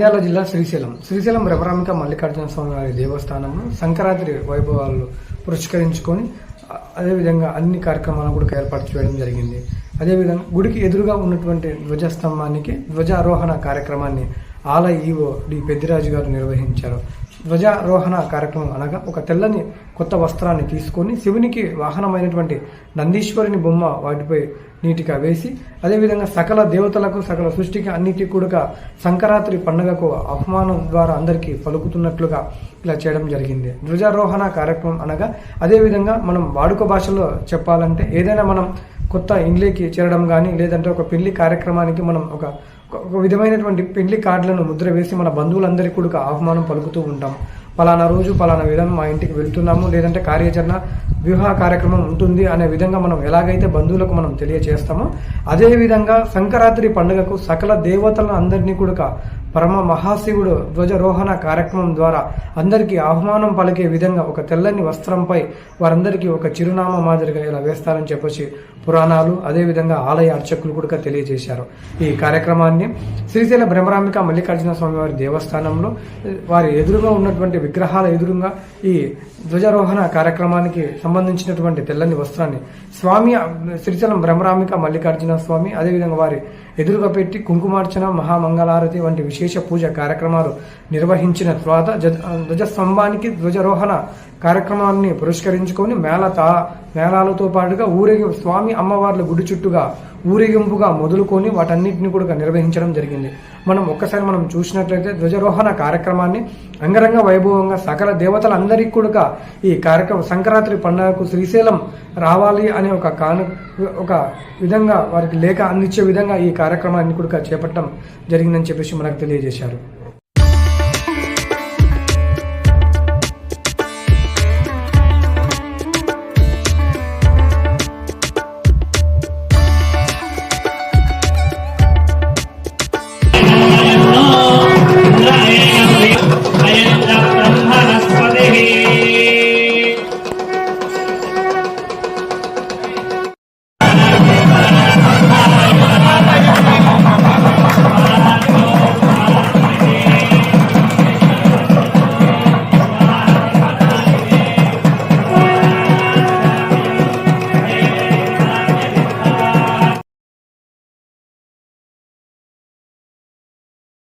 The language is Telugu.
నంద్యాల జిల్లా శ్రీశైలం. శ్రీశైలం రమరామిక మల్లికార్జున స్వామి వారి దేవస్థానంలో సంక్రాంతి వైభవాలు పురస్కరించుకొని అదేవిధంగా అన్ని కార్యక్రమాలను కూడా ఏర్పాటు చేయడం జరిగింది. అదేవిధంగా గుడికి ఎదురుగా ఉన్నటువంటి ధ్వజస్తంభానికి ధ్వజారోహణ కార్యక్రమాన్ని ఆలయ ఈవో డి పెద్దిరాజు గారు నిర్వహించారు. ధ్వజారోహణ కార్యక్రమం అనగా ఒక తెల్లని కొత్త వస్త్రాన్ని తీసుకొని శివునికి వాహనమైనటువంటి నందీశ్వరుని బొమ్మ వాటిపై నీటిగా వేసి అదేవిధంగా సకల దేవతలకు సకల సృష్టికి అన్నిటి కూడా సంక్రాంతి పండుగకు అవమానం ద్వారా అందరికీ పలుకుతున్నట్లుగా ఇలా చేయడం జరిగింది. ధ్వజారోహణ కార్యక్రమం అనగా అదేవిధంగా మనం వాడుక భాషలో చెప్పాలంటే ఏదైనా మనం కొత్త ఇండ్లీకి చేరడం కానీ లేదంటే ఒక పెళ్ళి కార్యక్రమానికి మనం ఒక ఒక విధమైనటువంటి పెళ్ళి కార్డులను ముద్ర వేసి మన బంధువులందరికీ కూడా ఆహ్వానం పలుకుతూ ఉంటాం. పలానా రోజు పలానా విధంగా మా ఇంటికి వెళ్తున్నాము లేదంటే కార్యాచరణ వివాహ కార్యక్రమం ఉంటుంది అనే విధంగా మనం ఎలాగైతే బంధువులకు మనం తెలియజేస్తామో అదే విధంగా సంక్రాంతి పండుగకు సకల దేవతలను అందరినీ కూడా పరమ మహాశివుడు ధ్వజారోహణ కార్యక్రమం ద్వారా అందరికీ ఆహ్వానం పలికే విధంగా ఒక తెల్లని వస్త్రంపై వారందరికీ ఒక చిరునామా మాదిరిగా ఇలా వేస్తారని చెప్పొచ్చి. పురాణాలు అదేవిధంగా ఆలయ అర్చకులు కూడా తెలియజేశారు. ఈ కార్యక్రమాన్ని శ్రీశైల బ్రహ్మరాంబిక మల్లికార్జున స్వామి వారి దేవస్థానంలో వారి ఎదురుగా ఉన్నటువంటి విగ్రహాల ఎదురుగా ఈ ధ్వజారోహణ కార్యక్రమానికి సంబంధించినటువంటి తెల్లని వస్త్రాన్ని స్వామి శ్రీశైలం బ్రహ్మరాంబిక మల్లికార్జున స్వామి అదేవిధంగా వారి ఎదురుగా పెట్టి కుంకుమార్చన మహామంగళారతి వంటి విశేష పూజ కార్యక్రమాలు నిర్వహించిన తర్వాత ధ్వజస్తంభానికి ధ్వజారోహణ కార్యక్రమాన్ని పురస్కరించుకొని మేళ తా మేళాలతో పాటుగా ఊరేగి స్వామి అమ్మవార్ల గుడి చుట్టుగా ఊరేగింపుగా మొదలుకొని వాటన్నిటిని కూడా నిర్వహించడం జరిగింది. మనం ఒక్కసారి మనం చూసినట్లయితే ధ్వజారోహణ కార్యక్రమాన్ని అంగరంగ వైభవంగా సకల దేవతలందరికీ కూడా ఈ కార్యక్రమం సంక్రాంతి పండుగకు శ్రీశైలం రావాలి అనే ఒక కాను ఒక విధంగా వారికి లేఖ అందించే విధంగా ఈ కార్యక్రమాన్ని కూడా చేపట్టడం జరిగిందని చెప్పేసి మనకు తెలియజేశారు.